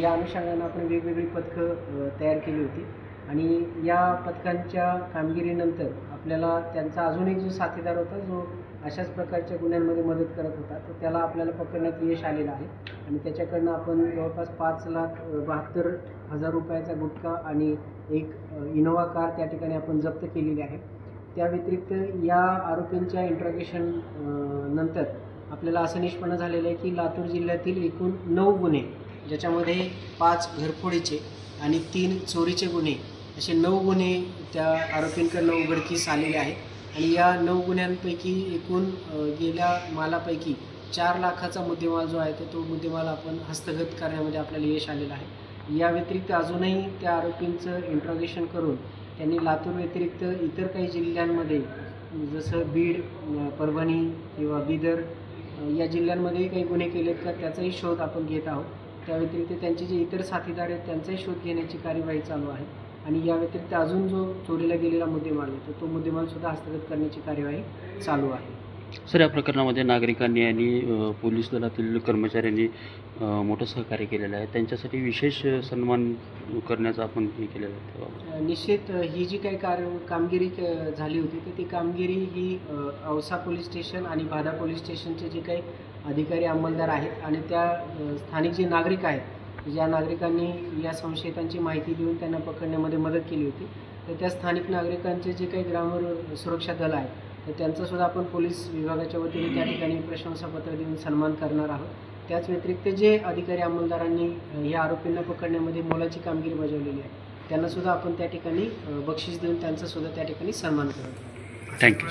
या अनुषंगानं आपण वेगवेगळी पथकं तयार केली होती. आणि या पथकांच्या कामगिरीनंतर आपल्याला त्यांचा अजून एक जो साथीदार होता जो अशाच प्रकारच्या गुन्ह्यांमध्ये मदत करत होता तर त्याला आपल्याला पकडण्यात यश आलेलं आहे. आणि त्याच्याकडनं आपण जवळपास पाच लाख बहात्तर हजार रुपयाचा गुटखा आणि एक इनोवा कार त्या ठिकाणी आपण जप्त केलेली आहे. त्या व्यतिरिक्त या आरोपींच्या इंट्रॉगेशन नंतर आपल्याला असं निष्पन्न झालेलं आहे की लातूर जिल्ह्यातील एकूण नऊ गुन्हे ज्याच्यामध्ये पाच घरफोडीचे आणि तीन चोरीचे गुन्हे असे नऊ गुन्हे त्या आरोपींकडनं उघडकीस आलेले आहेत. आणि या नऊ गुन्ह्यांपैकी एकूण गेल्या मालापैकी चार लाखाचा मुद्देमाल जो आहे तो मुद्देमाल आपण हस्तगत करण्यामध्ये आपल्याला यश आलेलं आहे. या व्यतिरिक्त अजूनही त्या आरोपींचं इंट्रॉगेशन करून त्यांनी लातूर व्यतिरिक्त इतर काही जिल्ह्यांमध्ये जसं बीड परभणी किंवा बिदर या जिल्ह्यांमध्येही काही गुन्हे केलेत का त्याचाही शोध आपण घेत आहोत. त्या व्यतिरिक्त त्यांचे जे इतर साथीदार आहेत त्यांचाही शोध घेण्याची कार्यवाही चालू आहे. आणि या व्यतिरिक्त अजून जो चोरीला गेलेला मुद्देमाल आहे तर तो मुद्देमालसुद्धा हस्तगत करण्याची कार्यवाही चालू आहे. सर या प्रकरणामध्ये नागरिकांनी आणि पोलीस दलातील कर्मचाऱ्यांनी मोठं सहकार्य केलेलं आहे. त्यांच्यासाठी विशेष सन्मान करण्याचं आपण हे केलेलं आहे. निश्चित ही जी काही कार्य कामगिरी क- झाली होती तर ती कामगिरी ही अ, औसा पोलीस स्टेशन आणि भादा पोलीस स्टेशनचे जे काही अधिकारी अंमलदार आहेत आणि त्या अ, स्थानिक जे नागरिक आहेत ज्या नागरिकांनी या संशयितांची माहिती देऊन त्यांना पकडण्यामध्ये मदत केली होती तर त्या स्थानिक नागरिकांचे जे काही ग्रामीण सुरक्षा दल आहे तर त्यांचा सुद्धा आपण पोलीस विभागाच्या वतीने त्या ठिकाणी प्रशंसापत्र देऊन सन्मान करणार आहोत. त्याच व्यतिरिक्त जे अधिकारी अंमलदारांनी या आरोपींना पकडण्यामध्ये मोलाची कामगिरी बजावलेली आहे त्यांना सुद्धा आपण त्या ठिकाणी बक्षीस देऊन त्यांचा सुद्धा त्या ठिकाणी सन्मान करत आहोत. थँक्यू